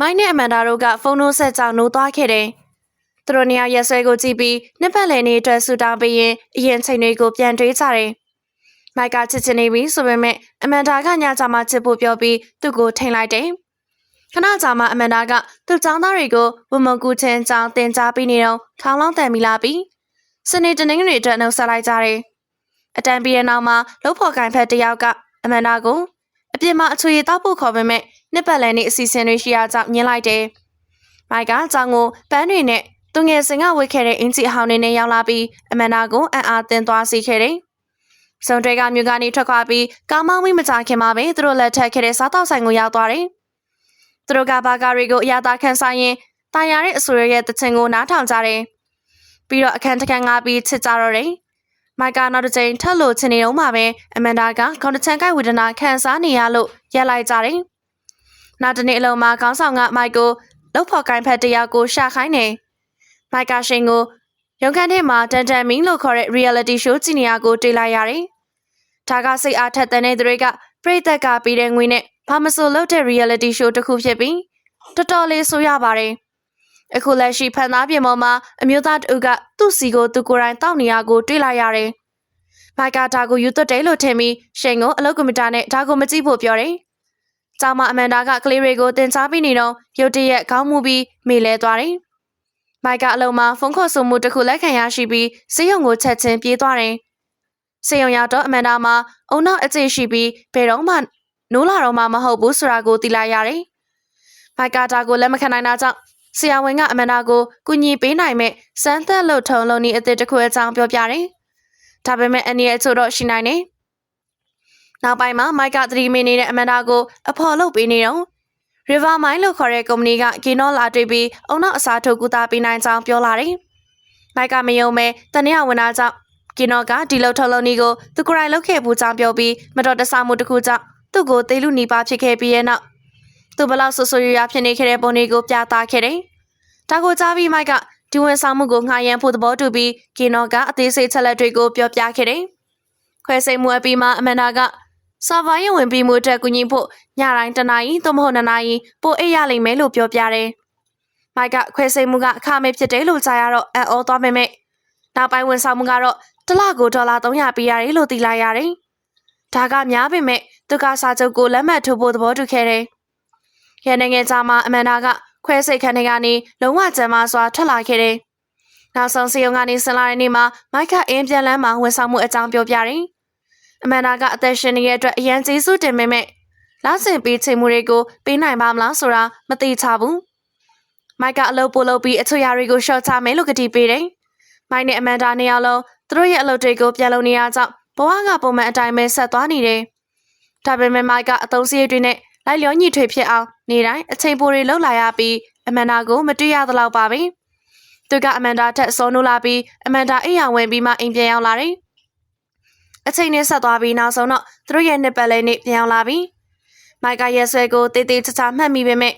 မိုင်းနဲ့အမန်ဒါတို့ကဖုန်းနှိုးဆက်ကြောင်နိုးသွားခဲ့တယ်။သူတို့နေရာရက်ဆွဲကိုကြည့်ပြီးနှစ်ပတ်လည်နေ့အတွက်ဆူတောင်းပေးရင်အရင်ချိန်တွေကိုပြန်တွေးကြတယ်။မိုက်ကချစ်ချင်နေပြီဆိုပေမဲ့အမန်ဒါကညကြမှာချစ်ဖို့ပြောပြီးသူ့ကိုထိန်လိုက်တယ်။ခဏကြာမှအမန်ဒါကသူ့ចောင်းသားတွေကိုဝမကူချင်းចောင်းတင်ကြားပြီးနေတော့ထောင်းလောင်းတန်မိလာပြီးစနေတနင်္ဂနွေအတွက်နှုတ်ဆက်လိုက်ကြတယ်။အတန်ပြီးတဲ့နောက်မှာလှုပ်ဖော်ကန်ဖက်တစ်ယောက်က အမန်ဒါကိုအပြင်မှာအချွေတောက်ဖို့ခေါ်ပေမဲ့ နှစ်ပတ်လည်နေ့အစီအစဉ်တွေရှိရကြောင်းညင်လိုက်တယ်။မိုက်ကကြောင်ကိုပန်းတွေနဲ့သူငယ်စင်ကဝတ်ခဲ့တဲ့အင်ဂျီအဟောင်းတွေနဲ့ရောက်လာပြီးအမန်ဒါကိုအံ့အားသင်သွားစေခဲ့တယ်။စုံတွေကမြို့ကနေထွက်ခွာပြီးကားမောင်းမိမကြခင်မှာပဲသူတို့လက်ထပ်ခဲ့တဲ့စားတောက်ဆိုင်ကိုရောက်သွားတယ်။သူတို့ကဘာကာတွေကိုအရသာခန်းဆိုင်ရင်တာယာရဲ့အဆိုရရဲ့တချင်ကိုနားထောင်ကြတယ်။ပြီးတော့အခန်းတစ်ခန်းငါပြီးချစ်ကြတော့တယ်။မိုက်ကနောက်တစ်ချိန်ထပ်လို့ချင်နေတော့မှပဲအမန်ဒါကခေါင်းတစ်ချမ်းကိုက်ဝေဒနာခံစားနေရလို့ရက်လိုက်ကြတယ်။ နောက်တစ်နေ့အလုံးမှာခေါင်းဆောင်ကမိုက်ကိုလှုပ်ဖော်ကိုင်းဖက်တယောက်ကိုရှာခိုင်းနေ။မိုက်ကရှင်ကိုရုံခန်းထဲမှာတန်တန်မင်းလို့ခေါ်တဲ့ reality show ကြည့်နေရကိုတွေ့လိုက်ရတယ်။ဒါကစိတ်အားထက်သန်တဲ့သူတွေကပြိသက်ကပြီးတဲ့ငွေနဲ့ဘာမဆိုလုပ်တဲ့ reality show တစ်ခုဖြစ်ပြီးတော်တော်လေးဆိုရပါတယ်။အခုလက်ရှိဖန်သားပြင်ပေါ်မှာအမျိုးသားတဦးကသူ့စီကိုသူကိုယ်တိုင်တောက်နေရကိုတွေ့လိုက်ရတယ်။မိုက်ကဒါကိုယူသွတ်တယ်လို့ထင်ပြီးရှင်ကိုအလုပ်ကွန်ပျူတာနဲ့ဒါကိုမကြည့်ဖို့ပြောတယ်။ ကျောင်းမအမန်ဒါကကလေးတွေကိုတင် जा ပြီးနေတော့ရုတ်တရက်ခေါင်းမူပြီးမေလဲသွားတယ်။မိုက်ကအလုံးမှာဖုန်းခေါ်ဆိုမှုတစ်ခုလက်ခံရရှိပြီးစေယုံကိုချက်ချင်းပြေးသွားတယ်။စေယုံရောက်တော့အမန်ဒါမှာအုံနောက်အခြေရှိပြီးဘယ်တော့မှနိုးလာတော့မှမဟုတ်ဘူးဆိုတာကိုသိလိုက်ရတယ်။မိုက်ကဒါကိုလက်မခံနိုင်တာကြောင့်ဆရာဝန်ကအမန်ဒါကိုကူညီပေးနိုင်မဲ့စမ်းသက်လို့ထုံလုံးဤအသစ်တစ်ခုအကြောင်းပြောပြတယ်။ဒါပေမဲ့အနည်းအချို့တော့ရှိနိုင်တယ်။ နောက်ပိုင်းမှာမိုက်ကသတိမင်းနေတဲ့အမန်ဒါကိုအဖော်လုပ်ပေးနေတော့ River Mine လို့ခေါ်တဲ့ကုမ္ပဏီကကင်းနောလာတွေ့ပြီးအုံနောက်အစားထိုးကူတာပေးနိုင်ကြောင်းပြောလာတယ်။မိုက်ကမယုံမဲ့တနည်းဝင်လာကြောင့်ကင်းနောကဒီလိုထုတ်လုံးနီကိုသူကိုယ်တိုင်လုပ်ခဲ့ဘူးကြောင်းပြောပြီးမတော်တဆမှုတစ်ခုကြောင့်သူ့ကိုသေလူနီးပါဖြစ်ခဲ့ပြီးရဲ့နောက်သူဘလောက်ဆူဆူရရဖြစ်နေခဲ့တဲ့ပုံတွေကိုပြသခဲ့တယ်။ဒါကိုကြားပြီးမိုက်ကဒီဝန်ဆောင်မှုကိုငှားရမ်းဖို့သဘောတူပြီးကင်းနောကအသေးစိတ်ချက်လက်တွေကိုပြောပြခဲ့တယ်။ခွဲစိတ်မှုအပြီးမှာအမန်ဒါက ဆာဗာရင်ဝင်ပြီးမှုအတွက်ကူညီဖို့ညတိုင်းတနာရီသို့မဟုတ်နှစ်နာရီပို့အိပ်ရလိမ့်မယ်လို့ပြောပြတယ်။မိုက်ကခွဲစိတ်မှုကအခမဲ့ဖြစ်တယ်လို့ကြားရတော့အံ့ဩသွားပေမဲ့နောက်ပိုင်းဝန်ဆောင်မှုကတော့တစ်လကိုဒေါ်လာ300ပေးရတယ်လို့သိလိုက်ရတယ်။ဒါကများပေမဲ့သူကစာချုပ်ကိုလက်မှတ်ထိုးဖို့သဘောတူခဲ့တယ်။ရန်နိုင်ငံသားမှာအမန်ဒါကခွဲစိတ်ခန်းထဲကနေလုံးဝကြမ်းမာစွာထွက်လာခဲ့တယ်။နောက်ဆုံးစီယုံကနေဆင်လာတဲ့နေ့မှာမိုက်ကအင်းပြန်လန်းမှာဝန်ဆောင်မှုအကြောင်းပြောပြတယ်။ အမန်ဒါကအသက်ရှင်နေတဲ့အတွက်အရန်ကျေးဇူးတင်ပေမဲ့လဆင်ပေးချိန်မှုတွေကိုပေးနိုင်ပါမလားဆိုတာမသိချဘူး။မိုက်ကအလုပ်ပို့လုပ်ပြီးအချွေရတွေကိုရှော့ချမယ်လို့ကတိပေးတယ်။မိုက်နဲ့အမန်ဒါနှစ်ယောက်လုံးသူတို့ရဲ့အလုပ်တွေကိုပြန်လုပ်နေရကြောင်းဘဝကပုံမှန်အတိုင်းပဲဆက်သွားနေတယ်။ဒါပေမဲ့မိုက်ကအသုံးစရိတ်တွေနဲ့လိုက်လျောညီထွေဖြစ်အောင်နေတိုင်းအချိန်ပိုတွေလှုပ်လာရပြီးအမန်ဒါကိုမတွေ့ရသလောက်ပါပဲ။သူကအမန်ဒါထက်စောနိုးလာပြီးအမန်ဒါအိမ်ရောင်ဝင်ပြီးမှအိမ်ပြန်ရောက်လာတယ်။ အချိန်နဲ့ဆက်သွားပြီးနောက်ဆုံးတော့သူတို့ရဲ့နှစ်ပတ်လဲနေ့ပြန်ရောက်လာပြီးမိုက်ကရက်ဆွဲကိုတေးသေးချာချာမှတ်မိပေမဲ့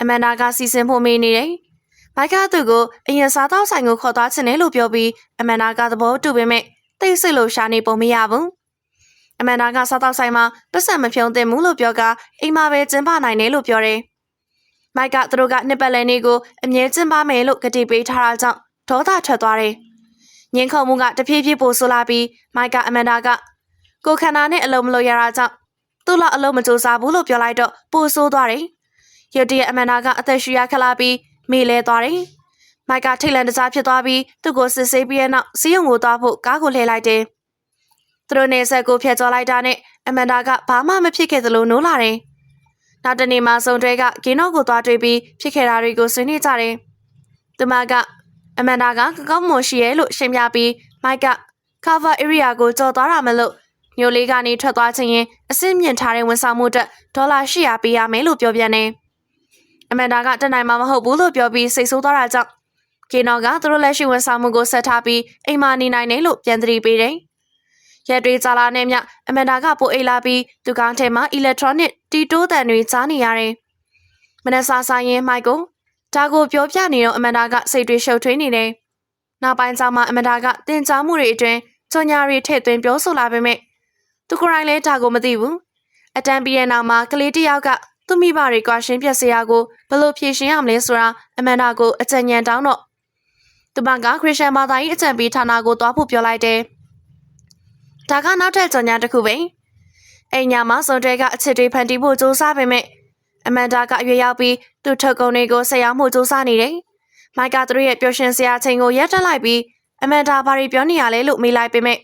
အမန်ဒါကစီစဉ်ဖို့မေးနေတယ်။မိုက်ကသူ့ကိုအရင်စားသောက်ဆိုင်ကိုခေါ်သွားချင်တယ်လို့ပြောပြီးအမန်ဒါကသဘောတူပေမဲ့တိတ်ဆိတ်လို့ရှာနေပုံမရဘူး။အမန်ဒါကစားသောက်ဆိုင်မှာပတ်စံမဖြုံသင့်ဘူးလို့ပြောကအိမ်မှာပဲကျင်းပနိုင်တယ်လို့ပြောတယ်။မိုက်ကသူတို့ကနှစ်ပတ်လည်နေ့ကိုအမြဲကျင်းပမယ်လို့ကတိပေးထားတာကြောင့်ဒေါသထွက်သွားတယ်။ ညင်ခုံမှုကတဖြည်းဖြည်းပိုဆိုလာပြီးမိုက်ကအမန်ဒါကကိုခန္ဓာနဲ့အလုံးမလို့ရတာကြောင့်သူ့လောက်အလုံးမစူးစားဘူးလို့ပြောလိုက်တော့ပိုဆိုးသွားတယ်။ရုတ်တရက်အမန်ဒါကအသက်ရှူရခလာပြီးမေလဲသွားတယ်။မိုက်ကထိတ်လန့်တကြားဖြစ်သွားပြီးသူ့ကိုစစ်ဆေးပြီးတဲ့နောက်စီးရုံကိုသွားဖို့ကားကိုလှည့်လိုက်တယ်။သူတို့နေဆက်ကိုဖျက်ကျော်လိုက်တာနဲ့အမန်ဒါကဘာမှမဖြစ်ခဲ့သလိုနိုးလာတယ်။နောက်တနေ့မှစုံတွဲကဂင်းတော့ကိုသွားတွေ့ပြီးဖြစ်ခဲ့တာတွေကိုဆွေးနွေးကြတယ်။သူမက အမန်ဒါကကောင်းမွန်ရှိရဲ့လို့ရှင်းပြပြီးမိုက်က cover area ကိုကြော်သွားတာမလို့မျိုးလေးကနေထွက်သွားခြင်းရင်အစစ်မြင့်ထားတဲ့ဝန်ဆောင်မှုအတွက်ဒေါ်လာ800ပေးရမယ်လို့ပြောပြန်တယ်။အမန်ဒါကတက်နိုင်မှာမဟုတ်ဘူးလို့ပြောပြီးစိတ်ဆိုးသွားတာကြောင့်ကေနော်ကသူတို့လက်ရှိဝန်ဆောင်မှုကိုဆက်ထားပြီးအိမ်မာနေနိုင်တယ်လို့ပြန်သတိပေးတယ်။ရက်တွေကြာလာနဲ့မြအမန်ဒါကပိုအိတ်လာပြီးသူကောင်းထဲမှာ electronic တီတိုးတန်တွေကြားနေရတယ်။မနက်စာဆိုင်ရင်မိုက်ကို ဒါကိုပြောပြနေတော့အမန်ဒါကစိတ်တွေရှုပ်ထွေးနေတယ်။နောက်ပိုင်းကျမှအမန်ဒါကတင်ကြားမှုတွေအတွင်းကြော်ညာတွေထည့်သွင်းပြောဆိုလာပေမဲ့သူကိုယ်တိုင်လည်းဒါကိုမသိဘူး။အတန်ပြီးရဲ့နောက်မှာကလေးတစ်ယောက်ကသူမိဘတွေကရှင်းပြစရာကိုဘယ်လိုဖြေရှင်းရမလဲဆိုတာအမန်ဒါကိုအကြံဉာဏ်တောင်းတော့သူမကခရစ်ယာန်ဘာသာရေးအကြံပေးဌာနကိုသွားဖို့ပြောလိုက်တယ်။ဒါကနောက်ထပ်ကြော်ညာတစ်ခုပဲ။အိမ်ညာမှာစုံတဲကအချစ်တွေဖန်တီးဖို့စူးစမ်းပေမဲ့ အမန်ဒါကအရွေရောက်ပြီးသူ့ထုတ်ကုန်တွေကိုဆက်ရောက်မှုစူးစမ်းနေတယ်။မိုက်ကသူတို့ရဲ့ပျော်ရွှင်စရာအချိန်ကိုရပ်တက်လိုက်ပြီးအမန်ဒါဘာတွေပြောနေရလဲလို့မေးလိုက်ပေမဲ့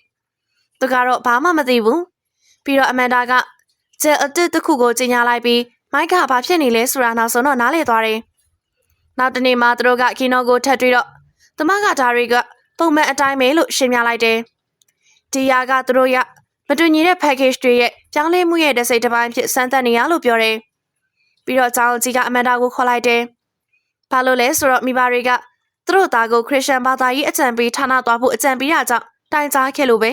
သူကတော့ဘာမှမသိဘူး။ပြီးတော့အမန်ဒါကကျဲအတစ်တစ်ခုကိုကြီးညာလိုက်ပြီးမိုက်ကဘာဖြစ်နေလဲဆိုတာနောက်ဆုံးတော့နားလေသွားတယ်။နောက်တနေ့မှသူတို့ကကီနိုကိုထပ်တွေ့တော့သူမကဒါတွေကပုံမှန်အတိုင်းပဲလို့ရှင်းပြလိုက်တယ်။ဒီယာကသူတို့ရမတူညီတဲ့ package တွေရဲ့ပြောင်းလဲမှုရဲ့တစ်စိတ်တစ်ပိုင်းဖြစ်စမ်းသပ်နေရလို့ပြောတယ်။ ပြီးတော့ကျောင်းကြီးကအမန်ဒါကိုခေါ်လိုက်တယ်။ဘာလို့လဲဆိုတော့မိဘတွေကသူတို့သားကိုခရစ်ယာန်ဘာသာရေးအကြံပေးဌာနသွားဖို့အကြံပေးတာကြောင့်တိုင်ကြားခဲ့လို့ပဲ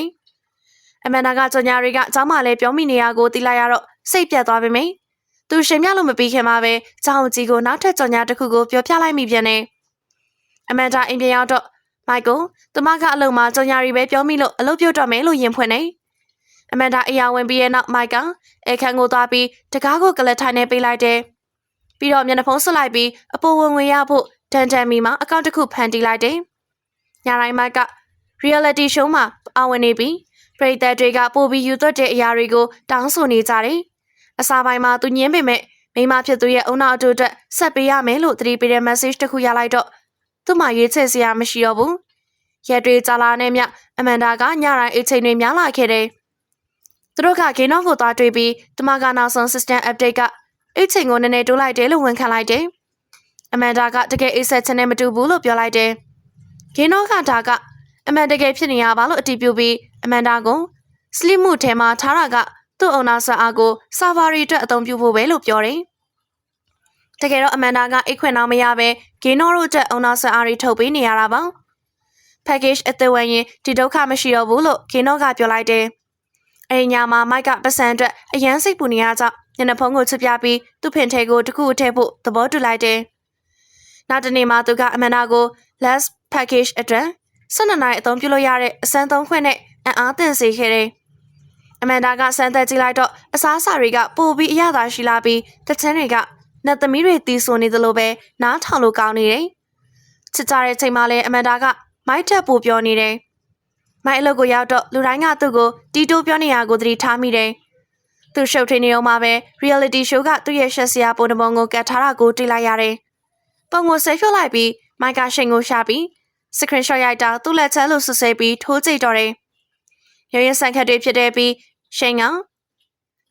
။အမန်ဒါကကြော်ညာတွေကကျောင်းမှာလည်းပြောမိနေရကိုတီးလိုက်ရတော့စိတ်ပြတ်သွားပြီမိ။သူရှင်မြလို့မပြီးခင်မှာပဲကျောင်းကြီးကိုနောက်ထပ်ကြော်ညာတစ်ခုကိုပြောပြလိုက်မိပြန်တယ်။အမန်ဒါအိမ်ပြန်ရောက်တော့မိုက်ကယ်သူမကအလုံမှာကြော်ညာတွေပဲပြောမိလို့အလုပ်ပြုတ်တော့မယ်လို့ယင်ဖွင့်နေ။ အမန်ဒါအရာဝင်ပြီးရဲ့နောက်မိုက်ကအခန်းကိုသွားပြီးတကားကိုကလပ်ထိုင်နေပေးလိုက်တယ်။ပြီးတော့မျက်နှာဖုံးဆွလိုက်ပြီးအပေါ်ဝင်ဝင်ရဖို့တန်တန်မီမှာအကောင့်တစ်ခုဖန်တီးလိုက်တယ်။ညတိုင်းမိုက်က reality show မှာအဝင်နေပြီးပရိသတ်တွေကပိုပြီးယူသွတ်တဲ့အရာတွေကိုတောင်းဆိုနေကြတယ်။အစာပိုင်းမှာသူညင်းပေမဲ့မိမဖြစ်သူရဲ့အုံနောက်အတူအတွက်ဆက်ပေးရမယ်လို့သတိပေးတဲ့ message တစ်ခုရလိုက်တော့သူ့မှာရွေးချယ်စရာမရှိတော့ဘူး။ရက်တွေကြာလာနဲ့မြအမန်ဒါကညတိုင်းအချိန်တွေများလာခဲ့တယ်။ သူတို့ကဂိမ်းနောက်ကိုသွားတွေ့ပြီးသူမကနောက်ဆုံး system update ကအချိန်ကိုနည်းနည်းတိုးလိုက်တယ်လို့ဝန်ခံလိုက်တယ်။အမန်ဒါကတကယ်အိတ်ဆက်ချင်နဲ့မတူဘူးလို့ပြောလိုက်တယ်။ဂိမ်းနောကဒါကအမန်တကယ်ဖြစ်နေရပါလို့အတည်ပြုပြီးအမန်ဒါကိုစလစ်မှုထဲမှာထားတာကသူ့အုံနာဆာအားကိုဆာဗာရီအတွက်အသုံးပြုဖို့ပဲလို့ပြောတယ်။တကယ်တော့အမန်ဒါကအိတ်ခွင့်တော့မရပဲဂိမ်းနောတို့အတွက်အုံနာဆာအားရီထုတ်ပေးနေရတာပါ။ package အသက်ဝင်ရင်ဒီဒုက္ခမရှိတော့ဘူးလို့ဂိမ်းနောကပြောလိုက်တယ်။ အဲဒီညမှာမိုက်ကပစံအတွက်အရန်စိတ်ပူနေရကြောင်းညနေဖုံးကိုချပြပြီးသူ့ဖင်ထဲကိုတခုထည့်ဖို့သဘောတူလိုက်တယ်။နောက်တနေ့မှသူကအမန်ဒါကို last package အတွက်12နိုင်အသုံးပြုလို့ရတဲ့အစမ်းသုံးခွင့်နဲ့အံ့အားသင့်စေခဲ့တယ်။အမန်ဒါကစမ်းသက်ကြည့်လိုက်တော့အစားအစာတွေကပိုပြီးအရသာရှိလာပြီးတချမ်းတွေကနတ်သမီးတွေတီးဆိုနေသလိုပဲနားထောင်လို့ကောင်းနေတယ်။ချစ်ကြတဲ့ချိန်မှလည်းအမန်ဒါကမိုက်တက်ပို့ပြောနေတယ်။ မိုက်အလုပ်ကိုရောက်တော့လူတိုင်းကသူ့ကိုတီတိုးပြောနေရကိုသတိထားမိတယ်။သူရှုပ်ထွေးနေအောင်မှာပဲ reality show ကသူ့ရဲ့ရှက်စရာပုံတပုံကိုကတ်ထားတာကိုတွေ့လိုက်ရတယ်။ပုံကိုဆဲဖြုတ်လိုက်ပြီးမိုက်ကရှင်ကိုရှာပြီး screenshot ရိုက်တာသူ့လက်ချက်လို့ဆွဆွဲပြီးထိုးကြည့်တော့တယ်။ရရင်ဆန်ခတ်တွေဖြစ်တဲ့ပြီးရှင်က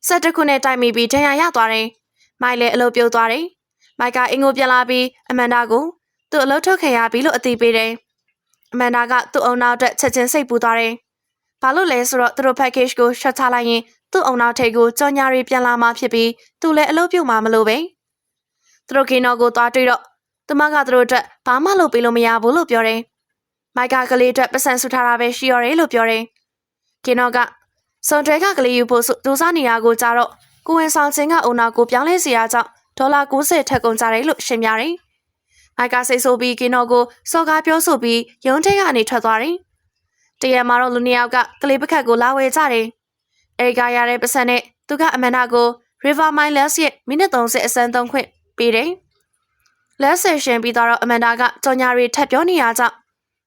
ဆက်တစ်ခုနဲ့တိုက်မိပြီးဒဏ်ရာရသွားတယ်။မိုက်လည်းအလုပ်ပြုတ်သွားတယ်။မိုက်ကအင်ကိုပြန်လာပြီးအမန်ဒါကိုသူ့အလုပ်ထုတ်ခဲ့ရပြီလို့အသိပေးတယ်။ အမန်ဒါကသူ့အုံနောက်အတွက်ချက်ချင်းစိတ်ပူသွားတယ်။ဘာလို့လဲဆိုတော့သူတို့ package ကို shot ချလိုက်ရင်သူ့အုံနောက်ထိပ်ကိုကြော်ညာရီပြန်လာမှဖြစ်ပြီးသူလည်းအလုပ်ပြုတ်မှာမလို့ပဲ။သူတို့ကင်းတော်ကိုသွားတွေ့တော့သူမကသူတို့အတွက်ဘာမှလုပ်ပေးလို့မရဘူးလို့ပြောတယ်။မိုက်ကကလေးအတွက်ပတ်စံဆူထားတာပဲရှိရတယ်လို့ပြောတယ်။ကင်းတော်ကစွန်ဒရဲကကလေးယူဖို့စူးစမ်းနေတာကိုကြတော့ကိုဝင်ဆောင်ချင်းကအုံနာကိုပြောင်းလဲစီရကြောင့်ဒေါ်လာ90ထက်ကုန်ကြတယ်လို့ရှင်းပြတယ်။ မိုက်ကစိတ်ဆိုးပြီးကင်းတော်ကိုစော်ကားပြောဆိုပြီးရုံးထိပ်ကနေထွက်သွားတယ်။တရက်မှာတော့လူနှစ်ယောက်ကကလေးပခတ်ကိုလာဝယ်ကြတယ်။အဲဒီကရတဲ့ပတ်စံနဲ့သူကအမန်နာကို River Miles ရဲ့မိနစ်30အစမ်းသုံးခွင့်ပေးတယ်။လက်ဆက်ရှင်ပြီးတော့အမန်ဒါကကြော်ညာရီထပ်ပြောနေရကြောင့်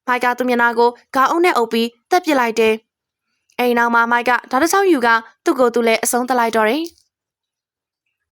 မိုက်ကသူမျက်နှာကိုဂါအုံးနဲ့အုပ်ပြီးတက်ပစ်လိုက်တယ်။အိမ်နောက်မှာမိုက်ကဒါတစ်ချောင်းယူကသူ့ကိုယ်သူလည်းအဆုံးသတ်လိုက်တော့တယ်။